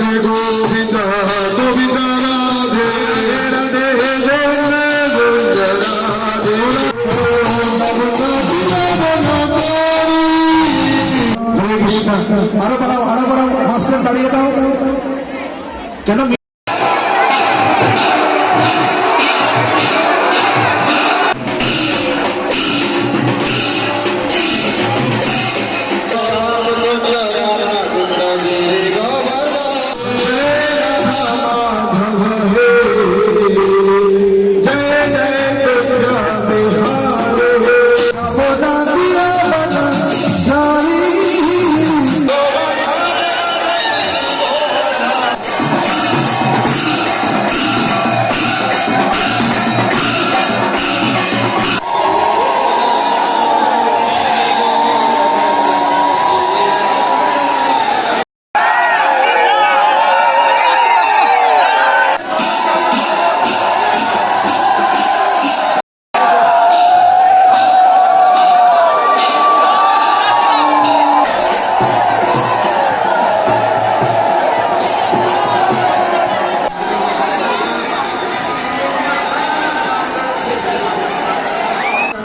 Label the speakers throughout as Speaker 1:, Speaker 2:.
Speaker 1: Diego. আরও বাড়াও আরও বাড়াও মাস্টার দাঁড়িয়ে দাও।
Speaker 2: কেন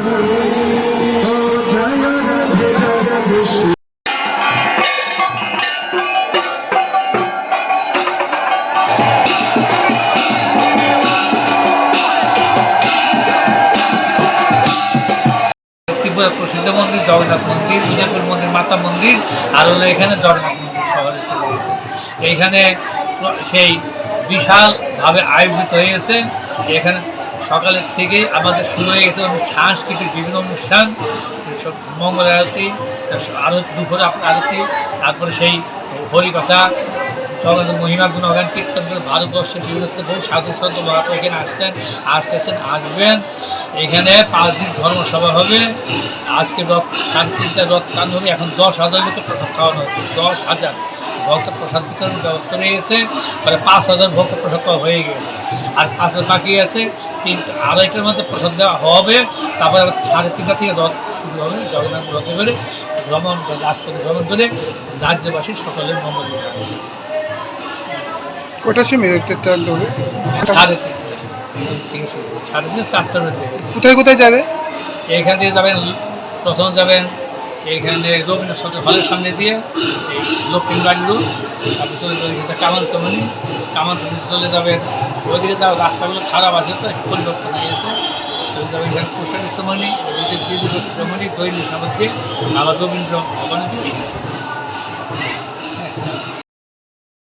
Speaker 2: ত্রিপুরাপুর মন্দির, জগন্নাথ মন্দির বিজাপুর মন্দির, মাতা মন্দির, আর হলো এখানে জগন্নাথ মন্দির শহরে চলে এইখানে সেই বিশালভাবে আয়োজিত হয়ে গেছে। এখানে সকালের থেকে আমাদের শুরু হয়ে গেছে সাংস্কৃতিক বিভিন্ন অনুষ্ঠান মঙ্গল আরতি আরও দুপুরে আরতি, তারপরে সেই হরিকথা জগন্নাথ মহিমা, গুণগান, কীর্তন করে ভারতবর্ষের বিভিন্ন বহু সাধু সন্ত মহাত্মা এখানে আসছেন, আসতেছেন, আসবেন। এখানে পাঁচ দিন ধর্মসভা হবে। আজকে রথ তিনটা রথ কান ধরে এখন দশ হাজার লোকের প্রসাদ খাওয়ানো হচ্ছে। দশ হাজার ভক্ত প্রসাদ বিতরণের ব্যবস্থা রয়েছে। মানে পাঁচ হাজার ভক্ত প্রসাদ হয়ে গেছে। আর পাঁচ হাজার বাকি আছে। তিনটা আড়াইটার মধ্যে প্রসাদ দেওয়া হবে। তারপরে আবার সাড়ে তিনটা থেকে রথ শুরু হবে। জগন্নাথ রথে করে ভ্রমণ রাজপথে ভ্রমণ করে রাজ্যবাসীর সকলের মঙ্গল
Speaker 3: কটার সময় হবে?
Speaker 2: সাড়ে তিনটা। থেকে শুরু সাড়ে তিনটা চারটার মধ্যে।
Speaker 3: কোথায় কোথায় যাবে?
Speaker 2: এইখান থেকে যাবেন প্রথম যাবেন রবীন্দ্র সদর হলের সামনে দিয়ে এই লক্ষ্মী গাড়িগুলো তারপর চলে যাবে এটা কামান চমনি। কামান চলে যাবে ওইদিকে তার রাস্তাগুলো খারাপ আছে তো পরিবর্তন হয়ে গেছে। চলে যাবে এখানে পোশাকি চমনি ওইদিকে দিদি চমনি, দৈনিক দিয়ে আবার রবীন্দ্র ভবনে দিয়ে